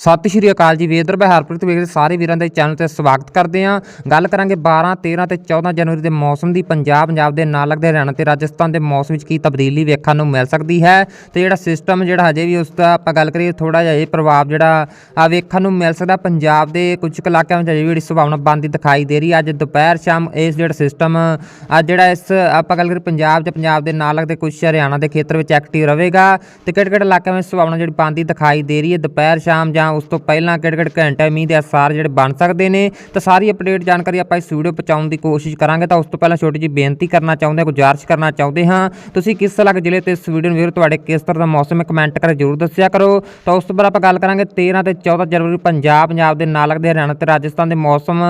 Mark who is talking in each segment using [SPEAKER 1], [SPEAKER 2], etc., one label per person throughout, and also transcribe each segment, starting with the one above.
[SPEAKER 1] ਸਤਿ ਸ਼੍ਰੀ ਅਕਾਲ ਜੀ ਵੇਦਰ ਬਿਹਾਰਪੁਰ ਵੇਖਦੇ ਸਾਰੇ ਵੀਰਾਂ ਦੇ ਚੈਨਲ ਤੇ ਸਵਾਗਤ ਕਰਦੇ ਹਾਂ। ਗੱਲ ਕਰਾਂਗੇ 12 13 ਤੇ 14 ਜਨਵਰੀ ਦੇ ਮੌਸਮ ਦੀ। ਪੰਜਾਬ ਪੰਜਾਬ ਦੇ ਨਾਲ ਲੱਗਦੇ ਹਰਿਆਣਾ ਤੇ ਰਾਜਸਥਾਨ ਦੇ ਮੌਸਮ ਵਿੱਚ ਕੀ ਤਬਦੀਲੀ ਵੇਖਣ ਨੂੰ ਮਿਲ ਸਕਦੀ ਹੈ ਤੇ ਜਿਹੜਾ ਸਿਸਟਮ ਜਿਹੜਾ ਹਜੇ ਵੀ ਉਸ ਦਾ ਆਪਾਂ ਗੱਲ ਕਰੀਏ ਥੋੜਾ ਜਿਹਾ ਇਹ ਪ੍ਰਭਾਵ ਜਿਹੜਾ ਆ ਵੇਖਣ ਨੂੰ ਮਿਲ ਸਕਦਾ। ਪੰਜਾਬ ਦੇ ਕੁਝ ਕੁ ਇਲਾਕਿਆਂ ਵਿੱਚ ਹਜੇ ਵੀ ਜਿਹੜੀ ਸੰਭਾਵਨਾ ਬਣਦੀ ਦਿਖਾਈ ਦੇ ਰਹੀ। ਹੈ ਅੱਜ ਦੁਪਹਿਰ ਸ਼ਾਮ ਇਸ ਜਿਹੜਾ ਸਿਸਟਮ ਆ ਜਿਹੜਾ ਇਸ ਆਪਾਂ ਗੱਲ ਕਰੀਏ ਪੰਜਾਬ ਤੇ ਪੰਜਾਬ ਦੇ ਨਾਲ ਲੱਗਦੇ ਕੁਝ ਹਰਿਆਣਾ ਦੇ ਖੇਤਰ ਵਿੱਚ ਐਕਟਿਵ ਰਹੇਗਾ ਤੇ ਕਿਹੜੇ ਕਿਹੜੇ ਇਲਾਕਿਆਂ ਵਿੱਚ ਸੰਭਾਵਨਾ ਜਿਹੜੀ ਬਣਦੀ ਦਿਖਾਈ ਦੇ ਰਹੀ ਹੈ। ਦੁਪਹਿਰ ਸ਼ਾਮ ਜਾਂ ਉਸ ਤੋਂ ਪਹਿਲਾਂ ਕਿਹੜੇ ਕਿਹੜੇ ਘੰਟੇ ਮੀਂਹ ਦੇ ਅਸਾਰ ਜਿਹੜੇ ਬਣ ਸਕਦੇ ਨੇ, ਤਾਂ ਸਾਰੀ ਅਪਡੇਟ ਜਾਣਕਾਰੀ ਆਪਾਂ ਇਸ ਵੀਡੀਓ ਪਹੁੰਚਾਉਣ ਦੀ ਕੋਸ਼ਿਸ਼ ਕਰਾਂਗੇ। ਤਾਂ ਉਸ ਤੋਂ ਪਹਿਲਾਂ ਛੋਟੀ ਜਿਹੀ ਬੇਨਤੀ ਕਰਨਾ ਚਾਹੁੰਦੇ ਹਾਂ ਗੁਜ਼ਾਰਿਸ਼ ਕਰਨਾ ਚਾਹੁੰਦੇ ਹਾਂ। ਤੁਸੀਂ ਕਿਸ ਅਲੱਗ ਜ਼ਿਲ੍ਹੇ ਤੇ ਇਸ ਵੀਡੀਓ ਨੂੰ ਵੇਖ ਤੁਹਾਡੇ ਕਿਸ ਤਰ੍ਹਾਂ ਦਾ ਮੌਸਮ ਹੈ ਕਮੈਂਟ ਕਰ ਜਰੂਰ ਦੱਸਿਆ ਕਰੋ। ਤਾਂ ਉਸ ਤੋਂ ਬਾਅਦ ਆਪਾਂ ਗੱਲ ਕਰਾਂਗੇ 13 ਤੇ 14 ਜਨਵਰੀ ਪੰਜਾਬ ਪੰਜਾਬ ਦੇ ਨਾਲ ਲੱਗਦੇ ਹਰਿਆਣਾ ਤੇ ਰਾਜਸਥਾਨ ਦੇ ਮੌਸਮ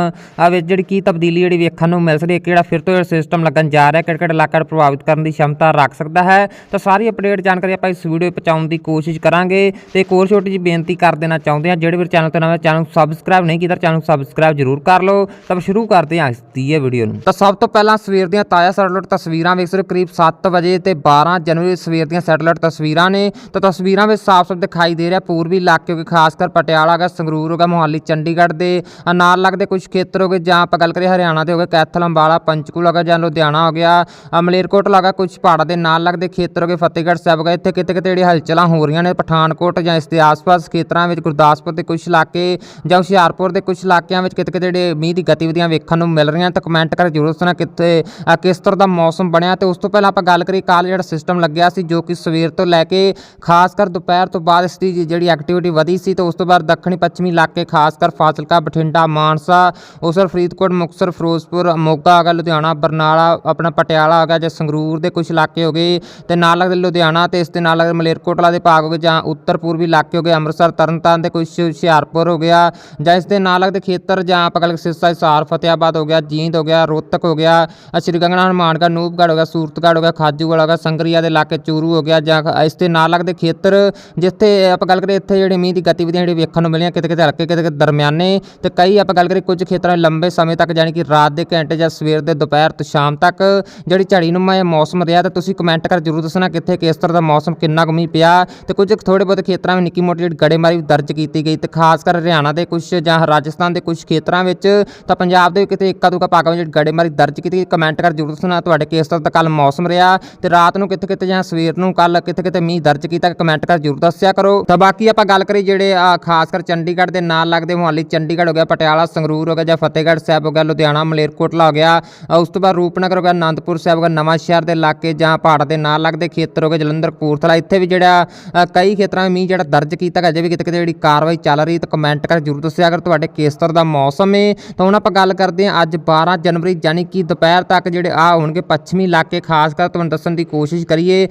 [SPEAKER 1] ਵਿੱਚ ਜਿਹੜੀ ਕੀ ਤਬਦੀਲੀ ਜਿਹੜੀ ਵੇਖਣ ਨੂੰ ਮਿਲ ਸਕਦੀ ਹੈ, ਕਿਹੜਾ ਫਿਰ ਤੋਂ ਸਿਸਟਮ ਲੱਗਣ ਜਾ ਰਿਹਾ ਕਿਹੜੇ ਇਲਾਕਾ ਨੂੰ ਪ੍ਰਭਾਵਿਤ ਕਰਨ ਦੀ ਸ਼ਮਤਾ ਰੱਖ ਸਕਦਾ ਹੈ। ਤਾਂ ਸਾਰੀ ਅਪਡੇਟ ਜਾਣਕਾਰੀ ਆਪਾਂ ਇਸ ਵੀਡੀਓ ਪਹੁੰਚਾਉਣ ਦੀ ਕੋਸ਼ਿਸ਼ ਕਰਾਂਗੇ। ਤੇ ਇੱਕ ਹੋਰ ਛੋਟੀ ਜਿਹੀ ਬੇਨਤੀ ਕਰ ਦੇਣਾ ਚਾਹੁੰਦੇ ਹਾਂ ਜਿਹੜੇ ਵੀ ਚੈਨਲ ਤੇ ਨਵੇਂ ਚੈਨਲ ਨੂੰ ਸਬਸਕ੍ਰਾਈਬ ਨਹੀਂ ਕੀਤਾ ਚੈਨਲ ਨੂੰ ਸਬਸਕ੍ਰਾਈਬ ਜਰੂਰ ਕਰ ਲਓ। ਤਾਂ ਸ਼ੁਰੂ ਕਰਦੇ ਹਾਂ ਇਸ ਦੀ ਇਹ ਵੀਡੀਓ ਨੂੰ। ਤਾਂ ਸਭ ਤੋਂ ਪਹਿਲਾਂ ਸਵੇਰ ਦੀਆਂ ਤਾਜ਼ਾ ਸੈਟਲਾਈਟ ਤਸਵੀਰਾਂ ਵੇਖ ਸਕਦੇ ਕਰੀਬ 7 ਵਜੇ ਤੇ 12 ਜਨਵਰੀ ਸਵੇਰ ਦੀਆਂ ਸੈਟਲਾਈਟ ਤਸਵੀਰਾਂ ਨੇ। ਤਾਂ ਤਸਵੀਰਾਂ ਵਿੱਚ ਸਾਫ਼-ਸਾਫ਼ ਦਿਖਾਈ ਦੇ ਰਿਹਾ ਪੂਰਬੀ ਇਲਾਕੇ ਹੋ ਖਾਸ ਕਰ ਪਟਿਆਲਾ ਹੈਗਾ ਸੰਗਰੂਰ ਹੋ ਗਿਆ ਮੋਹਾਲੀ ਚੰਡੀਗੜ੍ਹ ਦੇ। ਨਾਲ ਲੱਗਦੇ ਕੁਝ ਖੇਤਰ ਹੋ ਗਏ ਜਾਂ ਆਪਾਂ ਗੱਲ ਕਰੀਏ ਹਰਿਆਣਾ ਦੇ ਹੋ ਗਏ ਕੈਥਲ ਅੰਬਾਲਾ ਪੰਚਕੂਲ ਪੰਚਕੂਲਾ ਗਿਆ ਜਾਂ ਲੁਧਿਆਣਾ ਹੋ ਗਿਆ। ਅ, ਮਲੇਰਕੋਟਲਾ ਹੈਗਾ ਕੁਝ ਪਹਾੜਾਂ ਦੇ ਨਾਲ ਲੱਗਦੇ ਖੇਤਰ ਹੋ ਗਏ ਫਤਿਹਗੜ੍ਹ ਸਾਹਿਬ ਹੋ ਗਿਆ ਇੱਥੇ ਕਿਤੇ ਕਿਤੇ ਜਿਹੜੀ ਹਲਚਲਾਂ ਹੋ ਰਹੀਆਂ ਨੇ ਪਠਾਨਕੋਟ ਜਾਂ ਇਸ ਦੇ ਆਸ-ਪਾਸ ਖੇਤਰਾਂ ਵਿੱਚ ਗੁਰਦਾਸਪੁਰ ਦੇ ਕੁਝ ਇਲਾਕੇ ਜਾਂ ਹੁਸ਼ਿਆਰਪੁਰ ਦੇ ਕੁਝ ਇਲਾਕਿਆਂ ਵਿੱਚ ਕਿਤੇ ਕਿਤੇ ਜਿਹੜੇ ਮੀਂਹ ਦੀ ਗਤੀਵਿਧੀਆਂ ਵੇਖਣ ਨੂੰ ਮਿਲ ਰਹੀਆਂ ਤਾਂ ਕਮੈਂਟ ਕਰਕੇ ਜ਼ਰੂਰ ਦੱਸਣਾ ਕਿੱਥੇ ਕਿਸ ਤਰ੍ਹਾਂ ਦਾ ਮੌਸਮ ਬਣਿਆ। ਤੇ ਉਸ ਤੋਂ ਪਹਿਲਾਂ ਆਪਾਂ ਗੱਲ ਕਰੀਏ ਕਾਲ ਜਿਹੜਾ ਸਿਸਟਮ ਲੱਗਿਆ ਸੀ, ਜੋ ਕਿ ਸਵੇਰ ਤੋਂ ਲੈ ਕੇ ਖਾਸ ਕਰ ਦੁਪਹਿਰ ਤੋਂ ਬਾਅਦ ਇਸ ਦੀ ਜਿਹੜੀ ਐਕਟੀਵਿਟੀ ਵਧੀ ਸੀ, ਤੇ ਉਸ ਤੋਂ ਬਾਅਦ ਦੱਖਣੀ ਪੱਛਮੀ ਇਲਾਕੇ ਖਾਸ ਕਰ ਫਾਜ਼ਿਲਕਾ, ਬਠਿੰਡਾ, ਮਾਨਸਾ, ਉਸਰ, ਫਰੀਦਕੋਟ, ਮੁਕਤਸਰ, ਫਿਰੋਜ਼ਪੁਰ, ਮੋਗਾ ਆ ਗਿਆ, ਲੁਧਿਆਣਾ, ਬਰਨਾਲਾ, ਆਪਣਾ ਪਟਿਆਲਾ ਆ ਗਿਆ ਜਾਂ ਸੰਗਰੂਰ ਦੇ ਕੁਝ ਇਲਾਕੇ ਹੋ ਗਏ, ਤੇ ਨਾਲ ਲੱਗਦੇ ਲੁਧਿਆਣਾ ਤੇ ਇਸ ਦੇ ਨਾਲ ਲੱਗਦੇ ਮਲੇਰਕੋਟਲਾ ਦੇ ਭਾਗ ਹੋ ਗਏ ਜਾਂ ਉੱਤਰ ਪੂਰਬੀ ਇਲਾਕੇ ਹੋ ਗਏ, ਅੰਮ੍ਰਿਤਸਰ, ਤਰਨਤਾਰਨ ਦੇ ਕੁਝ ਹੁਸ਼ਿਆਰਪੁਰ ਹੋ ਗਿਆ ਜਾਂ ਇਸ ਦੇ ਨਾਲ ਲੱਗਦੇ ਖੇਤਰ ਜਾਂ ਆਪਾਂ ਗੱਲ ਸਿਰਸਾ ਹਿਸਾਰ ਫਤਿਆਬਾਦ ਹੋ ਗਿਆ, ਜੀਂਦ ਹੋ ਗਿਆ, ਰੋਹਤਕ ਹੋ ਗਿਆ, ਅ ਸ਼੍ਰੀ ਗੰਗਨਾ ਹਨੂਮਾਨਗੜ੍ਹ ਨੂਪਗੜ੍ਹ ਹੋ ਗਿਆ, ਸੂਰਤਗੜ੍ਹ ਹੋ ਗਿਆ, ਖਾਜੂਵਾਲਾ ਹੋ ਗਿਆ, ਸੰਗਰੀਆ ਦੇ ਇਲਾਕੇ ਚੂਰੂ ਹੋ ਗਿਆ ਜਾਂ ਇਸ ਦੇ ਨਾਲ ਲੱਗਦੇ ਖੇਤਰ ਜਿੱਥੇ ਆਪਾਂ ਗੱਲ ਕਰੀਏ ਇੱਥੇ ਜਿਹੜੀ ਮੀਂਹ ਦੀ ਗਤੀਵਿਧੀਆਂ ਜਿਹੜੀ ਵੇਖਣ ਨੂੰ ਮਿਲੀਆਂ ਕਿਤੇ ਕਿਤੇ ਹਲਕੇ ਕਿਤੇ ਕਿਤੇ ਦਰਮਿਆਨੇ ਤੇ ਕਈ ਆਪਾਂ ਗੱਲ ਕਰੀਏ ਕੁਝ ਖੇਤਰਾਂ ਵਿੱਚ ਲੰਬੇ ਸਮੇਂ ਤੱਕ ਯਾਨੀ ਕਿ ਰਾਤ ਦੇ ਘੰਟੇ ਜਾਂ ਸਵੇਰ ਦੇ ਦੁਪਹਿਰ ਤੋਂ ਸ਼ਾਮ ਤੱਕ ਜਿਹੜੀ ਝੜੀ ਨੂੰ ਇਹ ਮੌਸਮ ਰਿਹਾ ਤਾਂ ਤੁਸੀਂ ਕਮੈਂਟ ਕਰ ਜਰੂਰ ਦੱਸਣਾ ਕਿੱਥੇ, ਕਿਸ ਤਰ੍ਹਾਂ ਦਾ ਮੌਸਮ, ਕਿੰਨਾ ਕੁ ਮੀਂਹ ਪਿਆ ਤੇ ਕੁਝ ਥੋੜੇ ਬਹੁਤ ਖੇਤਰਾਂ ਵਿੱਚ ਨਿੱਕੀ ਮੋਟੀ ਜਿਹੜੀ ਗੜੇਮਾਰੀ ਵੀ ਦਰਜ ਕੀਤੀ ਗਈ ਤੇ ਖਾਸ ਕਰ ਹਰਿਆਣਾ ਦੇ ਕੁਝ ਜਾਂ ਰਾਜਸਥਾਨ ਦੇ ਕੁਝ ਖੇਤਰਾਂ ਵਿੱਚ ਤਾਂ ਪੰਜਾਬ ਦੇ ਕਿਤੇ ਇੱਕਾ ਦੁੱਕਾ ਭਾਗਾਂ ਵਿੱਚ ਗੜੇਮਾਰੀ ਦਰਜ ਕੀਤੀ ਕਮੈਂਟ ਕਰ ਜਰੂਰ ਦੱਸਣਾ, ਤੁਹਾਡੇ ਕੇਸ ਤਰ੍ਹਾਂ ਦਾ ਕੱਲ ਮੌਸਮ ਰਿਹਾ ਤੇ ਰਾਤ ਨੂੰ ਕਿਤੇ ਕਿਤੇ ਜਾਂ ਸਵੇਰ ਨੂੰ ਕੱਲ ਕਿਤੇ ਕਿਤੇ ਮੀਂਹ ਦਰਜ ਕੀਤਾ, ਕਮੈਂਟ ਕਰ ਜਰੂਰ ਦੱਸਿਆ ਕਰੋ। ਤਾਂ ਬਾਕੀ ਆਪਾਂ ਗੱਲ ਕਰੀ ਜਿਹੜੇ ਖਾਸ ਕਰ ਚੰਡੀਗੜ੍ਹ ਦੇ ਨਾਲ ਲੱਗਦੇ ਮੁਹਾਲੀ, ਚੰਡੀਗੜ੍ਹ ਹੋ ਗਿਆ, ਪਟਿਆਲਾ, ਸੰਗਰੂਰ ਹੋ ਗਿਆ ਜਾਂ ਫਤਿਹਗੜ੍ਹ ਸਾਹਿਬ ਹੋ ਗਿਆ, ਲੁਧਿਆਣਾ, ਮਲੇਰਕੋਟਲਾ ਹੋ ਗਿਆ ਉਸ ਤੋਂ ਬਾਅਦ ਰੂਪਨਗਰ ਹੋ ਗਿਆ ਆਨੰਦਪੁਰ ਸਾਹਿਬ ਹੋ ਗਿਆ, ਨਵਾਂ ਸ਼ਹਿਰ ਦੇ ਇਲਾਕੇ ਜਾਂ ਪਹਾੜ ਦੇ ਨਾਲ ਲੱਗਦੇ ਖੇਤਰ ਹੋ ਗਏ, ਜਲੰਧਰ, ਕਪੂਰਥਲਾ, ਇੱਥੇ ਵੀ ਜਿਹੜਾ ਕਈ ਖੇਤਰਾਂ ਵਿੱਚ ਮੀਂਹ ਜਿਹੜਾ ਦਰਜ ਕੀਤਾ ਗਿਆ ਜੇ ਵੀ ਕਿਤੇ ਕਿਤੇ ਜਿਹੜੀ ਕਾਰਵਾਈ ਚੱਲ ਰਹੀ ਤਾਂ ਕਮੈਂਟ ਕਰ ਜਰੂਰ ਦੱਸਿਆ ਅਗਰ ਤੁਹਾਡੇ ਕੇਸਤਰ ਦਾ ਮੌਸਮ ਹੈ ਤਾਂ ਹੁਣ ਆਪਾਂ ਗੱਲ ਕਰਦੇ ਹਾਂ ਅੱਜ 12 ਜਨਵਰੀ ਯਾਨੀ ਕਿ ਦੁਪਹਿਰ ਤੱਕ ਜਿਹੜੇ ਆ ਹੋਣਗੇ ਪੱਛਮੀ ਇਲਾਕੇ ਖਾਸ ਕਰ ਤੁਹਾਨੂੰ ਦੱਸਣ ਦੀ ਕੋਸ਼ਿਸ਼ ਕਰੀਏ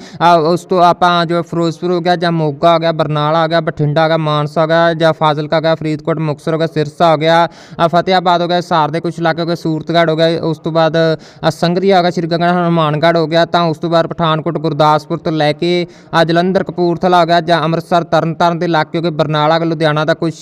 [SPEAKER 1] ਉਸ ਤੋਂ ਆਪਾਂ ਜੋ ਫਿਰੋਜ਼ਪੁਰ ਹੋ ਗਿਆ ਜਾਂ ਮੋਗਾ ਹੋ ਗਿਆ ਬਰਨਾਲਾ ਹੋ ਗਿਆ ਬਠਿੰਡਾ ਹੋ ਗਿਆ ਮਾਨਸਾ ਹੋ ਗਿਆ ਜਾਂ ਫਾਜ਼ਿਲਕਾ ਹੋ ਗਿਆ ਫਰੀਦਕੋਟ ਮੁਕਤਸਰ ਹੋ ਗਿਆ ਸਿਰਸਾ ਹੋ ਗਿਆ ਅ, ਫਤਿਆਬਾਦ ਹੋ ਗਿਆ ਸਾਰ ਦੇ ਕੁਝ ਇਲਾਕੇ ਹੋ ਗਏ ਸੂਰਤਗੜ੍ਹ ਹੋ ਗਿਆ ਉਸ ਤੋਂ ਬਾਅਦ ਅ, ਸੰਗਰੀਆ ਹੋ ਗਿਆ ਸ਼੍ਰੀ ਗੰਗਾ ਹਨੂਮਾਨਗੜ੍ਹ ਹੋ ਗਿਆ ਤਾਂ ਉਸ ਤੋਂ ਬਾਅਦ ਪਠਾਨਕੋਟ ਗੁਰਦਾਸਪੁਰ ਤੋਂ ਲੈ ਕੇ ਅ, ਜਲੰਧਰ ਕਪੂਰਥਲਾ ਹੋ ਗਿਆ ਜਾਂ ਅੰਮ੍ਰਿਤਸਰ ਤਰਨਤਾਰਨ ਦੇ ਇਲਾਕੇ ਹੋ ਗਏ ਬਰਨਾਲਾ ਲੁਧਿਆਣਾ ਦਾ ਕੁਝ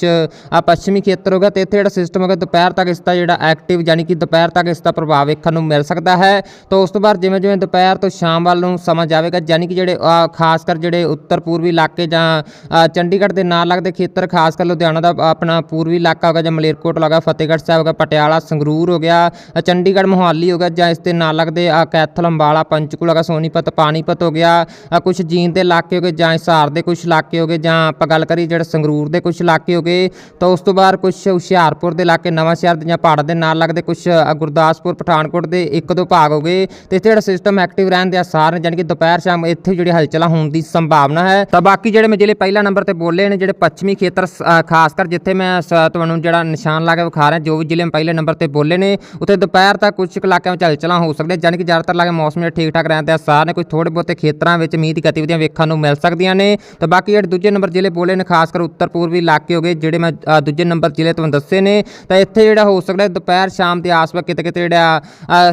[SPEAKER 1] ਪੱਛਮੀ ਖੇਤਰ ਹੋ ਗਿਆ ਤੇ ਇੱਥੇ ਜਿਹੜਾ ਸਿਸਟਮ ਹੈਗਾ ਦੁਪਹਿਰ ਤੱਕ ਇਸ ਦਾ ਜਿਹੜਾ ਐਕਟਿਵ ਯਾਨੀ ਕਿ ਦੁਪਹਿਰ ਤੱਕ ਇਸ ਦਾ ਪ੍ਰਭਾਵ ਵੇਖਣ ਨੂੰ ਮਿਲ ਸਕਦਾ ਹੈ। ਤਾਂ ਉਸ ਤੋਂ ਬਾਅਦ ਜਿਵੇਂ ਜਿਵੇਂ ਦੁਪਹਿਰ ਤੋਂ ਸ਼ਾਮ ਵੱਲ ਨੂੰ ਸਮਾਂ ਜਾਵੇਗਾ ਯਾਨੀ ਕਿ ਜਿਹੜੇ ਖਾਸ ਕਰ ਜਿਹੜੇ ਉੱਤਰ ਪੂਰਬੀ ਇਲਾਕੇ ਜਾਂ ਚੰਡੀਗੜ੍ਹ ਦੇ ਨਾਲ ਲੱਗਦੇ ਖੇਤਰ ਖਾਸ ਕਰ ਲੁਧਿਆਣਾ ਦਾ ਆਪਣਾ ਪੂਰਬੀ ਇਲਾਕਾ ਹੋਗਾ ਜਾਂ ਮਲੇਰਕੋਟਲਾ ਹੋ ਗਿਆ ਫਤਿਹਗੜ੍ਹ ਸਾਹਿਬ ਹੋ ਗਿਆ ਪਟਿਆਲਾ ਸੰਗਰੂਰ ਹੋ ਗਿਆ ਚੰਡੀਗੜ੍ਹ ਮੋਹਾਲੀ ਹੋ ਗਿਆ ਜਾਂ ਇਸ ਦੇ ਨਾਲ ਲੱਗਦੇ ਕੈਥਲ ਅੰਬਾਲਾ ਪੰਚਕੂਲਾ ਹੋ ਗਿਆ ਸੋਨੀਪਤ ਪਾਣੀਪਤ ਹੋ ਗਿਆ ਅ, ਕੁਝ ਜੀਂਦ ਦੇ ਇਲਾਕੇ ਹੋ ਗਏ ਜਾਂ ਹਿਸਾਰ ਦੇ ਕੁਝ ਇਲਾਕੇ ਹੋ ਗਏ ਜਾਂ ਆਪਾਂ ਗੱਲ ਕਰੀ ਜਿਹੜਾ ਸੰਗਰੂਰ ਦੇ ਕੁਝ ਇਲਾਕੇ ਹੋ ਗਏ, ਤਾਂ ਉਸ ਤੋਂ ਬਾਅਦ ਕੁਝ ਹੁਸ਼ਿਆਰਪੁਰ ਦੇ ਇਲਾਕੇ ਨਵਾਂ ਸ਼ਹਿਰ ਦੇ ਜਾਂ ਪਹਾੜ ਦੇ ਨਾਲ ਲੱਗਦੇ ਕੁਝ ਗੁਰਦਾਸਪੁਰ, ਪਠਾਨਕੋਟ ਦੇ ਇੱਕ ਦੋ ਭਾਗ ਹੋ ਗਏ। ਤੇ ਇੱਥੇ ਜਿਹੜਾ ਸਿਸਟਮ ਐਕਟਿਵ ਰਹਿਣ ਦੇ ਆਸਾਰ ਨੇ ਯਾਨੀ ਕਿ ਦੁਪਹਿਰ ਸ਼ਾਮ ਇੱਥੇ ਜਿਹੜੀ ਹਲਚਲਾਂ ਹੋਣ ਦੀ ਸੰਭਾਵਨਾ ਹੈ। ਤਾਂ ਬਾਕੀ ਜਿਹੜੇ ਮੈਂ ਜ਼ਿਲ੍ਹੇ ਪਹਿਲਾ ਨੰਬਰ ਤੇ ਬੋਲੇ ਨੇ, ਜਿਹੜੇ ਪੱਛਮੀ ਖੇਤਰ ਖਾਸ ਕਰ ਜਿੱਥੇ ਮੈਂ ਸ- ਤੁਹਾਨੂੰ ਜਿਹੜਾ ਨਿਸ਼ਾਨ ਲਾ ਕੇ ਵਿਖਾ ਰਿਹਾ, ਜੋ ਵੀ ਜ਼ਿਲ੍ਹੇ ਮੈਂ ਪਹਿਲੇ ਨੰਬਰ ਤੇ ਬੋਲੇ ਨੇ, ਉੱਥੇ ਦੁਪਹਿਰ ਤੱਕ ਕੁਝ ਕੁ ਇਲਾਕਿਆਂ ਵਿੱਚ ਹਲਚਲਾਂ ਹੋ ਸਕਦੀਆਂ ਯਾਨੀ ਕਿ ਜ਼ਿਆਦਾਤਰ ਇਲਾਕੇ ਮੌਸਮ ਜਿਹੜੇ ਠੀਕ ਠਾਕ ਰਹਿਣ ਦੇ ਆਸਾਰ ਨੇ ਕੁਝ ਥੋੜੇ ਬਹੁਤੇ ਖੇਤਰਾਂ ਵਿੱਚ ਮੀਂਹ ਦੀ ਗਤੀਵਿਧੀਆਂ ਵੇਖਣ ਨੂੰ ਮਿਲ ਸਕਦੀਆਂ ਨੇ। ਤਾਂ ਬਾਕੀ ਜਿਹੜੇ ਦੂਜੇ ਨੰਬਰ ਜ਼ਿਲ੍ਹੇ ਬੋਲੇ ਨੇ, ਖਾਸ ਕਰ ਉੱਤਰ ਪੂਰਬੀ ਇਲਾਕੇ ਹੋ ਗਏ, ਜਿਹੜੇ ਮੈਂ ਦੂਜੇ ਨੰਬਰ ਜ਼ਿਲ੍ਹੇ ਤੁਹਾਨੂੰ ਦੱਸੇ ਨੇ। ਤਾਂ ਇੱਥੇ ਜਿਹੜਾ ਹੋ ਸਕਦਾ ਦੁਪਹਿਰ ਸ਼ਾਮ ਦੇ ਆਸ-ਪਾਸ ਕਿਤੇ ਕਿਤੇ ਜਿਹੜਾ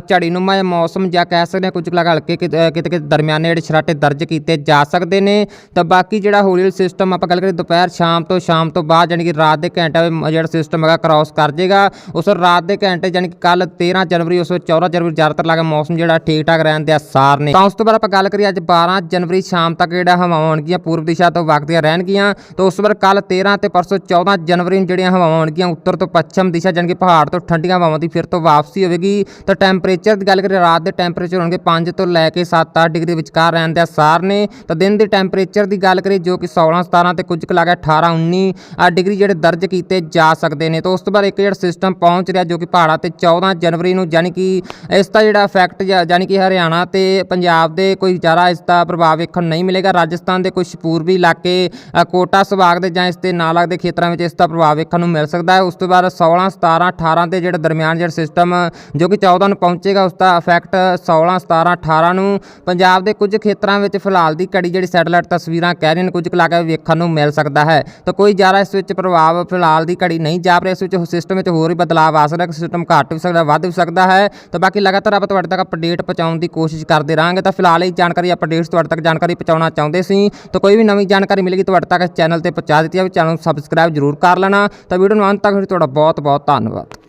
[SPEAKER 1] ਝੜੀਨੁਮਾ ਜਿਹਾ ਮੌਸਮ ਜਾਂ ਕਹਿ ਸਕਦੇ ਹਾਂ ਕੁਝ ਕੁ ਹਲਕੇ ਕਿਤੇ ਕਿਤੇ ਕਿਤੇ ਦਰਮਿਆਨੇ ਜਿਹੜੇ ਛਰਾਟੇ ਦਰਜ ਕੀਤੇ ਜਾ ਸਕਦੇ ਨੇ। ਤਾਂ ਬਾਕੀ ਜਿਹੜਾ ਹੌਲੀ ਸਿਸਟਮ ਆਪਾਂ ਗੱਲ ਕਰੀਏ ਦੁਪਹਿਰ ਸ਼ਾਮ ਤੋਂ ਸ਼ਾਮ ਤੋਂ ਬਾਅਦ ਯਾਨੀ ਕਿ ਰਾਤ ਦੇ ਘੰਟੇ ਜਿਹੜਾ ਸਿਸਟਮ ਹੈਗਾ ਕ੍ਰਾਸ ਕਰ ਜਾਏਗਾ ਉਸ ਰਾਤ ਦੇ ਘੰਟੇ ਯਾਨੀ ਕਿ ਕੱਲ 13 ਜਨਵਰੀ, ਉਸ 14 ਜਨਵਰੀ ਜ਼ਿਆਦਾਤਰ ਲੱਗਾ ਮੌਸਮ ਜਿਹੜਾ ਠੀਕ ਠਾਕ ਰਹਿਣ ਦੇ ਆਸਾਰ ਨੇ। ਤਾਂ ਉਸ ਤੋਂ ਬਾਅਦ ਆਪਾਂ ਗੱਲ ਕਰੀਏ ਅੱਜ 12 ਜਨਵਰੀ ਸ਼ਾਮ ਤੱਕ ਜਿਹੜਾ ਹਵਾਵਾਂ ਹੋਣਗੀਆਂ ਪੂਰਬ ਦਿਸ਼ਾ ਤੋਂ ਵਗਦੀਆਂ ਰਹਿਣਗੀਆਂ। ਤਾਂ ਉਸ ਤੋਂ ਬਾਅਦ ਕੱਲ 13 ਤੇ ਪਰਸੋਂ 14 ਜਨਵਰੀ ਨੂੰ ਜਿਹੜੀਆਂ ਹਵਾਵਾਂ ਹੋਣਗੀਆਂ ਉੱਤਰ ਤੋਂ ਪੱਛਮ ਦਿਸ਼ਾ, ਜਾਣੀ ਕਿ ਪਹਾੜ ਤੋਂ ਠੰਡੀਆਂ ਹਵਾਵਾਂ ਦੀ ਫਿਰ ਤੋਂ ਵਾਪਸੀ ਹੋਵੇਗੀ। ਤਾਂ ਟੈਂਪਰੇਚਰ ਦੀ ਗੱਲ ਕਰੀਏ, ਰਾਤ ਦੇ ਟੈਂਪਰੇਚਰ ਹੋਣਗੇ 5 ਤੋਂ ਲੈ ਕੇ 7-8 ਡਿਗਰੀ ਵਿਚਕਾਰ ਰਹਿਣ ਦੇ ਅਸਾਰ ਨੇ। ਤਾਂ ਦਿਨ ਦੇ ਟੈਂਪਰੇਚਰ ਦੀ ਗੱਲ ਕਰੀਏ, ਜੋ ਕਿ 16 17 ਤੇ ਕੁਝ ਕੁ ਲੱਗਾ 18 19 ਆ ਡਿਗਰੀ ਜਿਹੜੇ ਦਰਜ ਕੀਤੇ ਜਾ ਸਕਦੇ ਨੇ। ਤਾਂ ਉਸ ਤੋਂ ਬਾਅਦ ਇੱਕ ਜਿਹੜਾ ਸਿਸਟਮ ਪਹੁੰਚ ਰਿਹਾ, ਜੋ ਕਿ ਪਹਾੜਾਂ ਤੇ 14 ਜਨਵਰੀ ਨੂੰ ਯਾਨੀ ਕਿ ਇਸ ਦਾ ਜਿਹੜਾ ਇਫੈਕਟ ਯਾਨੀ ਕਿ ਹਰਿਆਣਾ ਤੇ ਪੰਜਾਬ ਦੇ ਕੋਈ ਜ਼ਿਆਦਾ ਇਸ ਦਾ ਪ੍ਰਭਾਵ ਵੇਖਣ ਨਹੀਂ ਮਿਲੇਗਾ। ਰਾਜਸਥਾਨ ਦੇ ਕੁਝ ਪੂਰਬੀ ਇਲਾਕੇ ਕੋਟਾ ਸੁਭਾਗ ਦੇ ਜਾਂ ਇਸ ਅਤੇ ਨਾਲ ਲੱਗਦੇ ਖੇਤਰਾਂ ਵਿੱਚ ਇਸ ਦਾ ਪ੍ਰਭਾਵ ਵੇਖਣ ਨੂੰ ਮਿਲ ਸਕਦਾ ਹੈ। ਉਸ ਤੋਂ ਬਾਅਦ 16 17 18 ਦੇ ਜਿਹੜੇ ਦਰਮਿਆਨ ਜਿਹੜਾ ਸਿਸਟਮ ਜੋ ਕਿ 14 ਨੂੰ ਪਹੁੰਚੇਗਾ, ਉਸ ਦਾ ਇਫੈਕਟ 16 17 18 ਨੂੰ ਪੰਜਾਬ ਦੇ ਕੁਝ ਖੇਤਰਾਂ ਵਿੱਚ ਫਿਲਹਾਲ ਦੀ ਘੜੀ ਜਿਹੜੀ ਸੈਟਲਾਈਟ ਤਸਵੀਰਾਂ ਕਹਿ ਰਹੀਆਂ ਨੇ, ਕੁਝ ਕੁ ਇਲਾਕੇ ਵੇਖਣ ਨੂੰ ਮਿਲ ਸਕਦਾ ਹੈ। ਤਾਂ ਕੋਈ ਜ਼ਿਆਦਾ ਇਸ ਵਿੱਚ ਪ੍ਰਭਾਵ ਫਿਲਹਾਲ ਦੀ ਘੜੀ ਨਹੀਂ ਜਾ ਰਿਹਾ, ਇਸ ਵਿੱਚ ਸਿਸਟਮ ਵਿੱਚ ਹੋਰ ਵੀ ਬਦਲਾਅ ਆ ਸਕਦਾ ਸਿਸਟਮ ਘੱਟ ਵੀ ਸਕਦਾ, ਵੱਧ ਵੀ ਸਕਦਾ ਹੈ। ਤਾਂ ਬਾਕੀ ਲਗਾਤਾਰ ਆਪਾਂ ਤੁਹਾਡੇ ਤੱਕ ਅਪਡੇਟ ਪਹੁੰਚਾਉਣ ਦੀ ਕੋਸ਼ਿਸ਼ ਕਰਦੇ ਰਹਾਂਗੇ। ਤਾਂ ਫਿਲਹਾਲ ਇਹ ਜਾਣਕਾਰੀ ਅਪਡੇਟਸ ਤੁਹਾਡੇ ਤੱਕ ਜਾਣਕਾਰੀ ਪਹੁੰਚਾਉਣਾ ਚਾਹੁੰਦੇ ਸੀ। ਤਾਂ ਕੋਈ ਵੀ ਨਵੀਂ ਜਾਣਕਾਰੀ ਮਿਲੇਗੀ, ਤੁਹਾਡੇ ਤੱਕ ਚੈਨਲ ਤੇ ਪਹੁੰਚਾ ਦਿੱਤੀ ਜਾਵੇ। ਚੈਨਲ ਨੂੰ ਸਬਸਕ੍ਰਾਈਬ ਜ਼ਰੂਰ ਕਰ ਲੈਣਾ। ਤਾਂ ਵੀਡੀਓ ਨੂੰ ਅੰਤ ਤੱਕ ਤੁਹਾਡਾ ਬਹੁਤ ਬਹੁਤ ਧੰਨਵਾਦ।